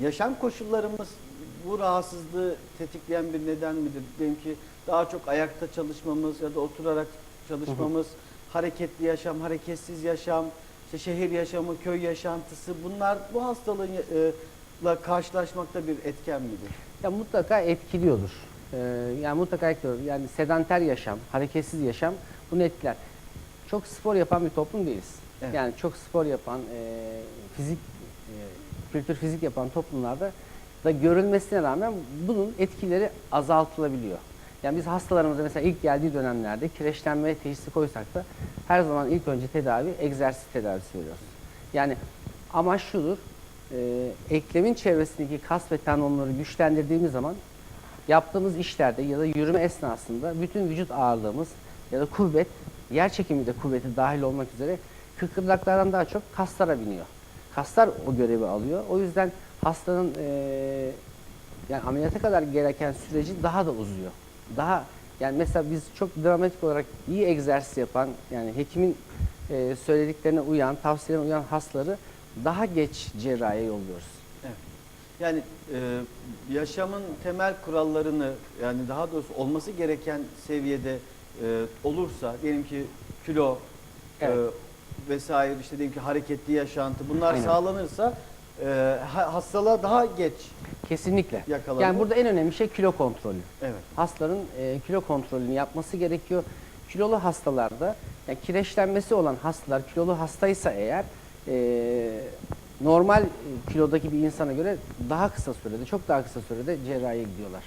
yaşam koşullarımız bu rahatsızlığı tetikleyen bir neden midir? Diyelim ki daha çok ayakta çalışmamız ya da oturarak çalışmamız, hareketli yaşam, hareketsiz yaşam, işte şehir yaşamı, köy yaşantısı bunlar bu hastalığla karşılaşmakta bir etken midir? Ya mutlaka etkiliyordur. Ee, yani mutlaka etkiliyor. Yani sedanter yaşam, hareketsiz yaşam bunu etkiler. Çok spor yapan bir toplum değiliz. Evet. Yani çok spor yapan, e, fizik, e, kültür fizik yapan toplumlarda da görülmesine rağmen bunun etkileri azaltılabiliyor. Yani biz hastalarımıza mesela ilk geldiği dönemlerde kireçlenme teşhisi koysak da her zaman ilk önce tedavi egzersiz tedavisi veriyoruz. Yani amaç şudur, e, eklemin çevresindeki kas ve tendonları güçlendirdiğimiz zaman yaptığımız işlerde ya da yürüme esnasında bütün vücut ağırlığımız ya da kuvvet, yer çekimi de kuvveti dahil olmak üzere kıkırdaklardan daha çok kaslara biniyor. Kaslar o görevi alıyor. O yüzden hastanın eee, yani ameliyata kadar gereken süreci daha da uzuyor. Daha yani mesela biz çok dramatik olarak iyi egzersiz yapan yani hekimin eee, söylediklerine uyan, tavsiyelerine uyan hastaları daha geç cerrahiye yolluyoruz. Evet. Yani e, yaşamın temel kurallarını yani daha doğrusu olması gereken seviyede e, olursa diyelim ki kilo Evet. e, vesaire işte diyelim ki hareketli yaşantı bunlar Aynen. sağlanırsa e, ha- hastalığa daha geç Kesinlikle. Yakalandı. Yani burada en önemli şey kilo kontrolü. evet Hastaların e, kilo kontrolünü yapması gerekiyor. Kilolu hastalarda, yani kireçlenmesi olan hastalar kilolu hastaysa eğer e, normal e, kilodaki bir insana göre daha kısa sürede, çok daha kısa sürede cerrahiye gidiyorlar.